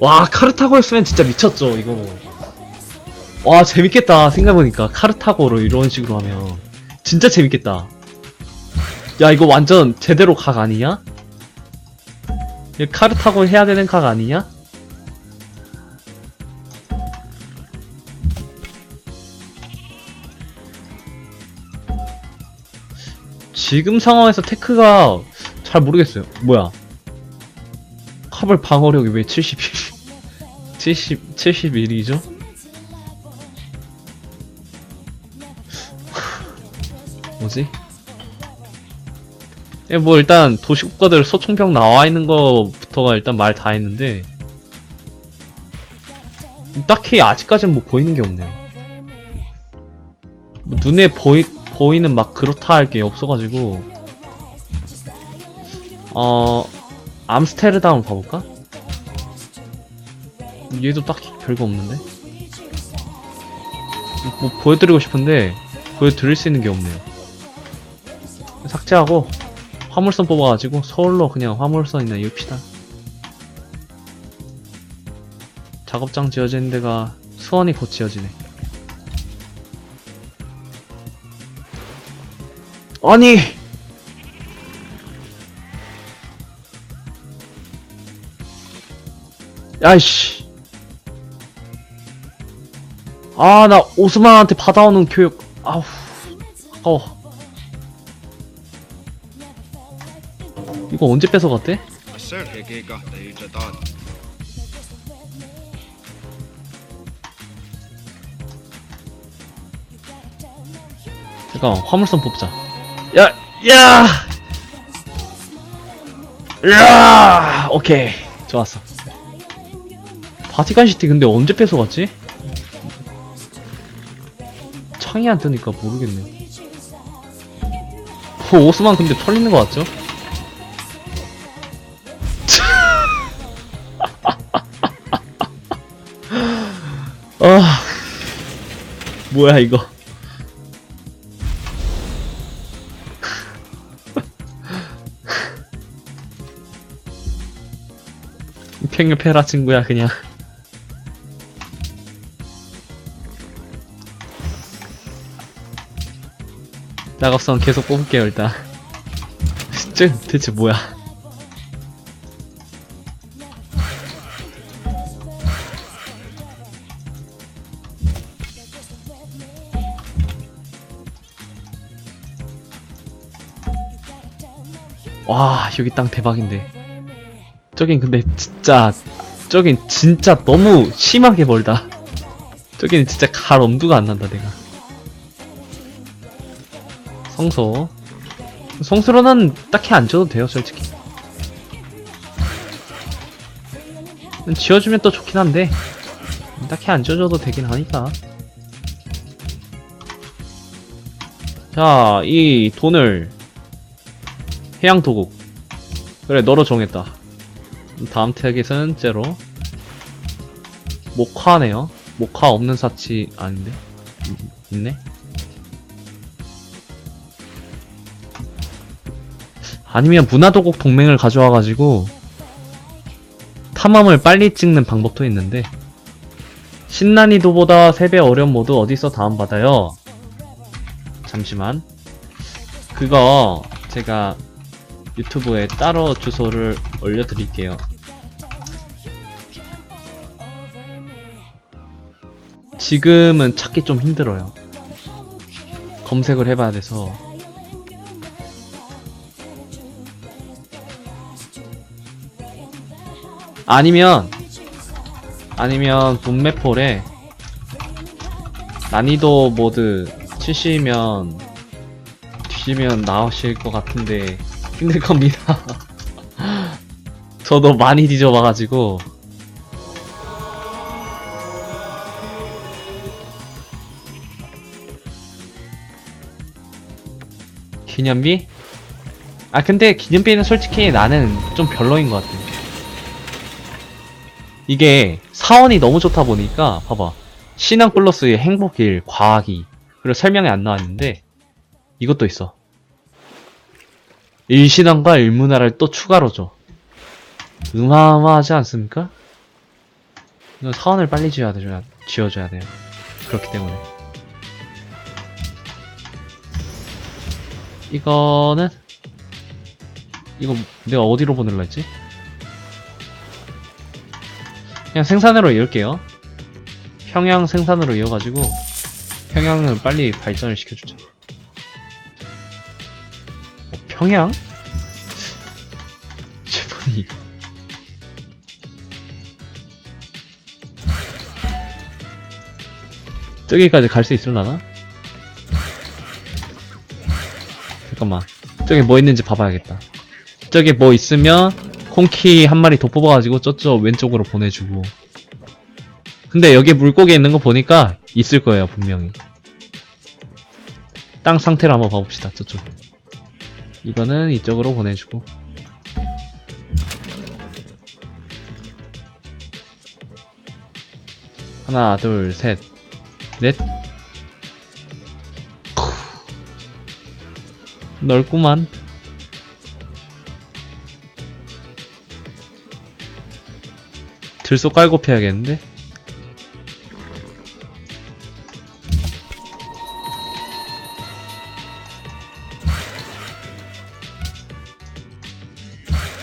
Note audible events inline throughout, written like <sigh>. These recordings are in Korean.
와 카르타고였으면 진짜 미쳤죠 이거 와 재밌겠다 생각해보니까 카르타고로 이런 식으로 하면 진짜 재밌겠다 야 이거 완전 제대로 각 아니냐? 카르타고 해야 되는 각 아니냐? 지금 상황에서 테크가 잘 모르겠어요. 뭐야? 카블 방어력이 왜 71? 70, 71이죠? 뭐지? 예, 뭐 일단 도시국가들 소총병 나와 있는 거부터가 일단 말 다 했는데 딱히 아직까지는 뭐 보이는 게 없네요. 뭐 눈에 보이 보이는 막 그렇다 할 게 없어가지고 어 암스테르담 가볼까? 얘도 딱히 별거 없는데 뭐 보여드리고 싶은데 보여드릴 수 있는 게 없네요. 삭제하고 화물선 뽑아가지고 서울로 그냥 화물선이나 이읍시다. 작업장 지어지는 데가 수원이 곧 지어지네. 아니! 야이씨. 아, 나 오스만한테 받아오는 교육. 아우, 아까워. 이거 언제 뺏어갔대? 잠깐 화물선 뽑자. 야, 야, 야, 오케이, 좋았어. 바티칸 시티 근데 언제 뺏어갔지? 창이 안 뜨니까 모르겠네. 뭐 오스만 근데 털리는 거 같죠? <laughs> 아, 뭐야 이거? <laughs> 평균패라 친구야 그냥 작업선 계속 뽑을게요 일단. 진짜 대체 뭐야? 와 여기 땅 대박인데. 저긴 근데 진짜 저긴 진짜 너무 심하게 멀다. 저기는 진짜 갈 엄두가 안 난다 내가 성소. 성소로는 딱히 안 지어도 돼요 솔직히. 지어주면 또 좋긴 한데 딱히 안 지어줘도 되긴 하니까. 자 이 돈을 해양도국. 그래 너로 정했다. 다음 태겟은 제로. 목화네요. 목화 없는 사치 아닌데? 음, 있네 아니면 문화도국 동맹을 가져와가지고 탐험을 빨리 찍는 방법도 있는데 신난이도보다 3배 어려운 모드 어디서 다운받아요? 잠시만 그거 제가 유튜브에 따로 주소를 올려드릴게요. 지금은 찾기 좀 힘들어요. 검색을 해봐야 돼서. 아니면, 아니면 문매폴에 난이도 모드 치시면 뒤지면 나오실 것 같은데 힘들 겁니다. <laughs> 저도 많이 뒤져봐가지고. 기념비? 아 근데 기념비는 솔직히 나는 좀 별로인 것 같아. 이게 사원이 너무 좋다 보니까 봐봐 신앙 플러스의 행복일 과학이 그리고 설명이 안 나왔는데 이것도 있어. 일신앙과 일문화를 또 추가로 줘. 음아음아하지 않습니까? 이거 사원을 빨리 지어야 돼요. 지어줘야 돼요. 그렇기 때문에. 이거는 이거 내가 어디로 보내려 했지? 그냥 생산으로 이을게요. 평양 생산으로 이어가지고 평양을 빨리 발전을 시켜주자. 어, 평양? <laughs> 제분이 저기까지 갈 수 있을라나? 잠깐만 저기 뭐 있는지 봐봐야겠다 저기 뭐 있으면 콩키 한 마리 더 뽑아가지고 저쪽 왼쪽으로 보내주고. 근데 여기 물고기 있는 거 보니까 있을 거예요 분명히. 땅 상태를 한번 봐봅시다 저쪽. 이거는 이쪽으로 보내주고. 하나 둘셋. 넷. 넓구만 들소 깔고 패야겠는데?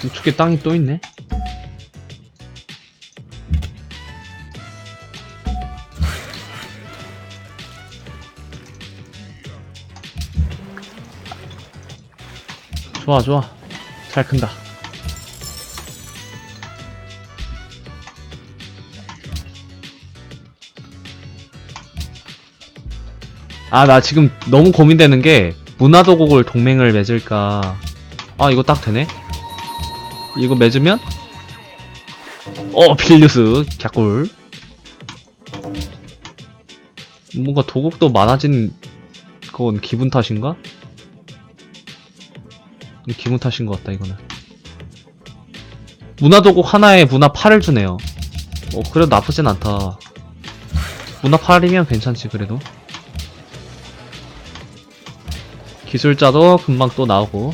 이쪽에 땅이 또 있네? 좋아 좋아 잘 큰다 아 나 지금 너무 고민되는 게 문화도곡을 동맹을 맺을까. 아 이거 딱 되네. 이거 맺으면? 어 필류스 갸꿀. 뭔가 도곡도 많아진 건 기분 탓인가? 기분 탓인 것 같다 이거는. 문화도곡 하나에 문화 8을 주네요. 어 그래도 나쁘진 않다. 문화 8이면 괜찮지 그래도 기술자도 금방 또 나오고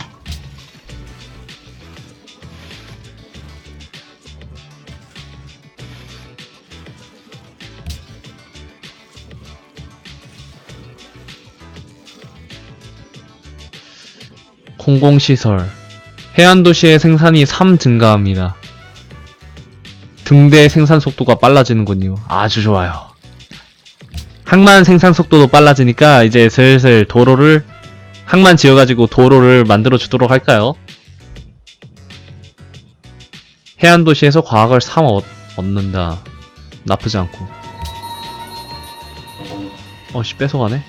공공시설 해안도시의 생산이 3 증가합니다. 등대 생산 속도가 빨라지는군요. 아주 좋아요. 항만 생산 속도도 빨라지니까 이제 슬슬 도로를 항만 지어가지고 도로를 만들어 주도록 할까요? 해안도시에서 과학을 3 얻, 얻는다. 나쁘지 않고. 어씨 뺏어가네.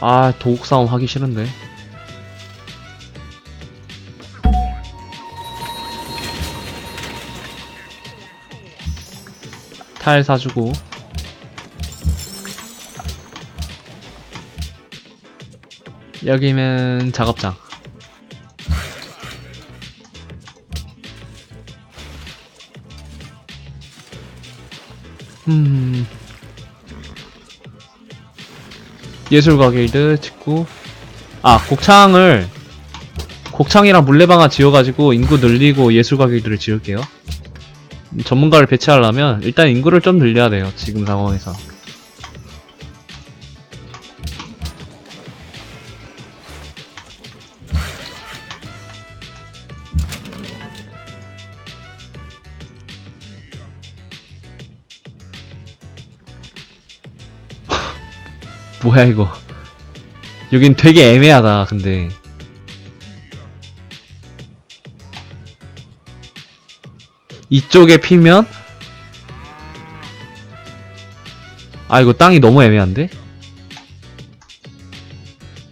아 도국 싸움 하기 싫은데. 타일 사주고 여기면 작업장. 음. 예술가 길드 짓고 아 곡창을 곡창이랑 물레방아 지어가지고 인구 늘리고 예술가 길드를 지을게요. 전문가를 배치하려면 일단 인구를 좀 늘려야 돼요 지금 상황에서 뭐야 이거. 여긴 되게 애매하다 근데. 이쪽에 피면? 아 이거 땅이 너무 애매한데?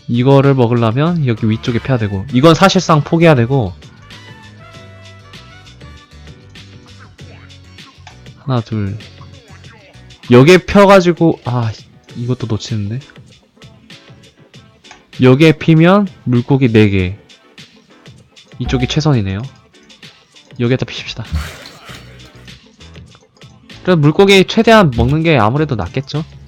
이거를 먹으려면 여기 위쪽에 펴야 되고. 이건 사실상 포기해야 되고. 하나 둘. 여기에 펴가지고 아 이것도 놓치는데? 여기에 피면 물고기 4개. 이쪽이 최선이네요. 여기에다 피십시다. <laughs> 그럼 물고기 최대한 먹는 게 아무래도 낫겠죠? <laughs>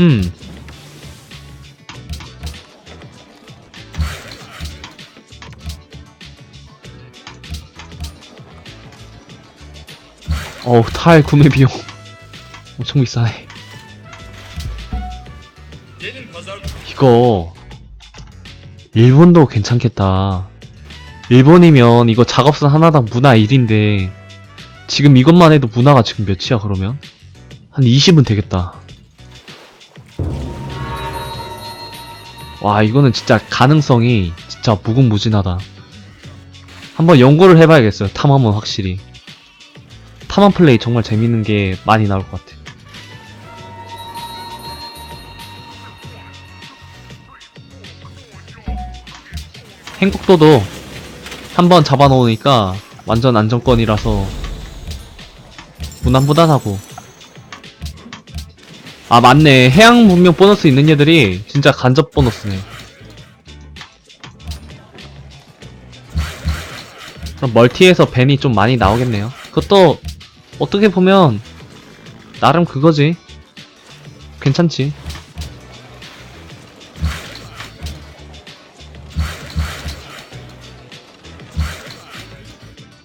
음 어우, 타일 구매 비용 엄청 비싸네. 이거 일본도 괜찮겠다. 일본이면 이거 작업선 하나당 문화 1인데 지금 이것만 해도 문화가 지금 몇이야 그러면? 한 20은 되겠다. 와 이거는 진짜 가능성이 진짜 무궁무진하다. 한번 연구를 해봐야겠어요. 탐험은 확실히. 탐험 플레이 정말 재밌는 게 많이 나올 것 같아. 행복도도 한번 잡아놓으니까 완전 안정권이라서 무난무난하고. 아 맞네. 해양 문명 보너스 있는 애들이 진짜 간접 보너스네 그럼 멀티에서 벤이 좀 많이 나오겠네요. 그것도 어떻게 보면 나름 그거지 괜찮지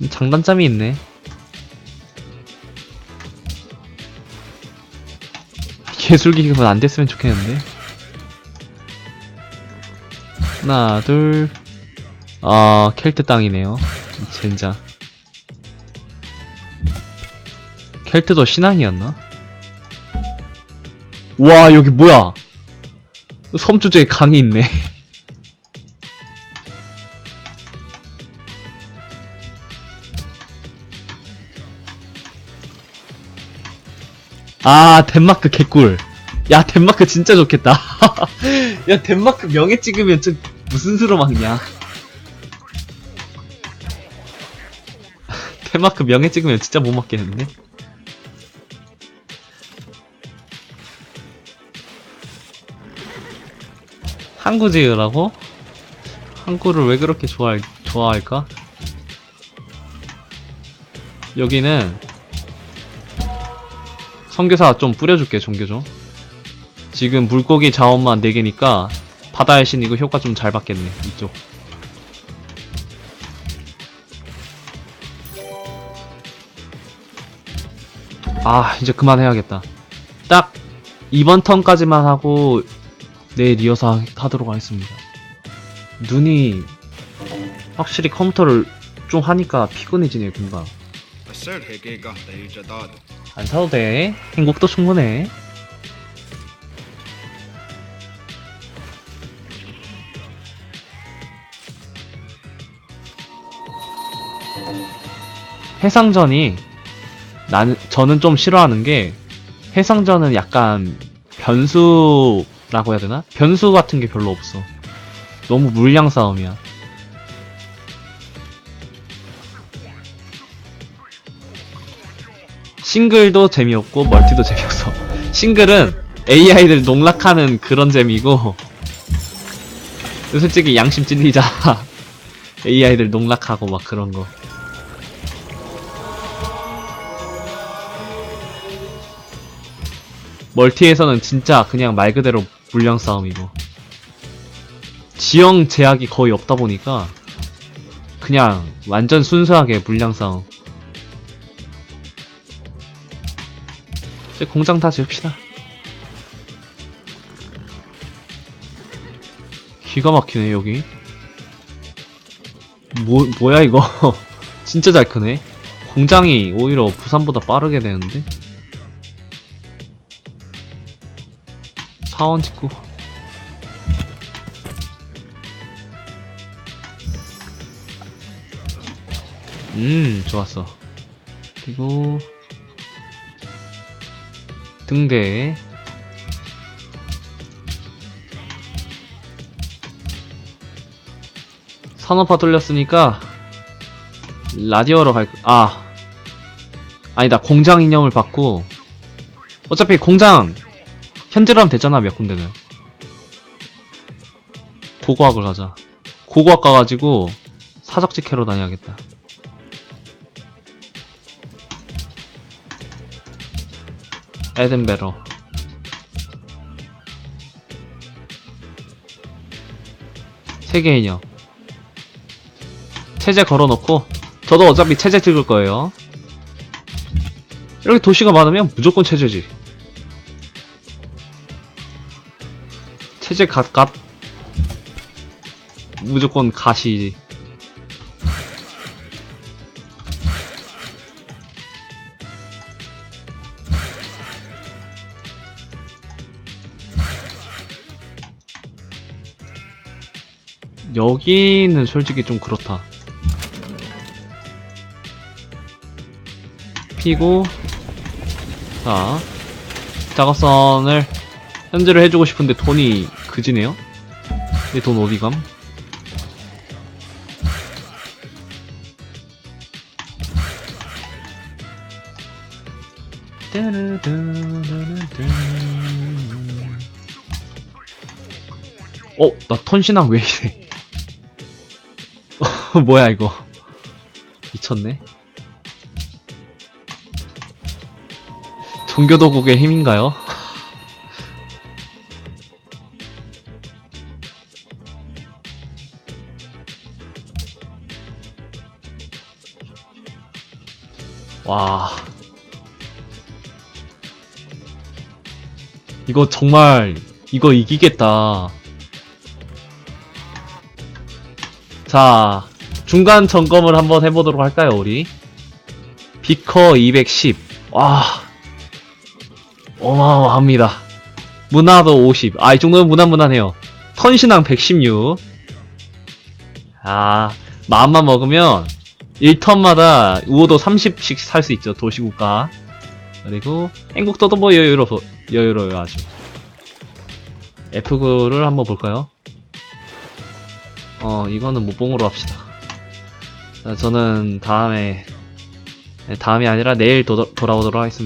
장단점이 있네 예술 기급은 안 됐으면 좋겠는데. 하나, 둘. 아, 켈트 땅이네요. 젠자. 켈트도 신앙이었나? 와, 여기 뭐야? 섬 주제에 강이 있네. <laughs> 아, 덴마크 개꿀. 야, 덴마크 진짜 좋겠다. <laughs> 야, 덴마크 명예 찍으면 저 무슨 수로 막냐. <laughs> 덴마크 명예 찍으면 진짜 못 맞겠는데? 항구 지으라고? 항구를 왜 그렇게 좋아할, 좋아할까? 여기는 성교사 좀 뿌려줄게 종교 좀 지금 물고기 자원만 4개니까 바다의 신 이거 효과 좀 잘 받겠네 이쪽 아 이제 그만해야겠다 딱 이번 턴까지만 하고 내일 이어서 하도록 하겠습니다. 눈이 확실히 컴퓨터를 좀 하니까 피곤해지네요, 금방. 안 사도 돼. 행복도 충분해. 해상전이 나는 저는 좀 싫어하는 게 해상전은 약간 변수 라고 해야 되나? 변수 같은 게 별로 없어. 너무 물량 싸움이야. 싱글도 재미없고 멀티도 재미없어. <laughs> 싱글은 AI들 농락하는 그런 재미고 솔직히 양심 찔리자 <laughs> AI들 농락하고 막 그런 거. 멀티에서는 진짜 그냥 말 그대로 물량 싸움이고 지형 제약이 거의 없다 보니까 그냥 완전 순수하게 물량 싸움. 이제 공장 다 지읍시다. 기가 막히네 여기. 뭐 뭐야 이거? <laughs> 진짜 잘 크네. 공장이 오히려 부산보다 빠르게 되는데. 사원 짓고. 음 좋았어. 그리고 등대 산업화 돌렸으니까 라디오로 갈, 아 아니다 공장 이념을 받고 어차피 공장 현재로 하면 되잖아 몇 군데는. 고고학을 가자. 고고학 가가지고 사적지 캐러 다녀야겠다. 에덴베러. 세계 인형. 체제 걸어놓고 저도 어차피 체제 찍을 거예요. 이렇게 도시가 많으면 무조건 체제지. 체제 갓갓. 무조건 가시. 여기는 솔직히 좀 그렇다. 피고, 자, 작업선을 현질을 해주고 싶은데 돈이 그지네요? 내 돈 어디 감? 어, 나 턴신왕 왜 이래? <laughs> 어, 뭐야 이거? 미쳤네. 종교도국의 힘인가요? 와. 이거 정말, 이거 이기겠다. 자, 중간 점검을 한번 해보도록 할까요, 우리? 비커 210. 와. 어마어마합니다. 문화도 50. 아, 이 정도면 무난무난해요. 턴신왕 116. 아, 마음만 먹으면 1턴마다 우호도 30씩 살 수 있죠, 도시국가. 그리고 행국도도 뭐 여유로, 여유로워요, 아주. F9를 한번 볼까요? 어, 이거는 못봉으로 합시다. 자, 저는 다음에, 네, 다음이 아니라 내일 도, 돌아오도록 하겠습니다.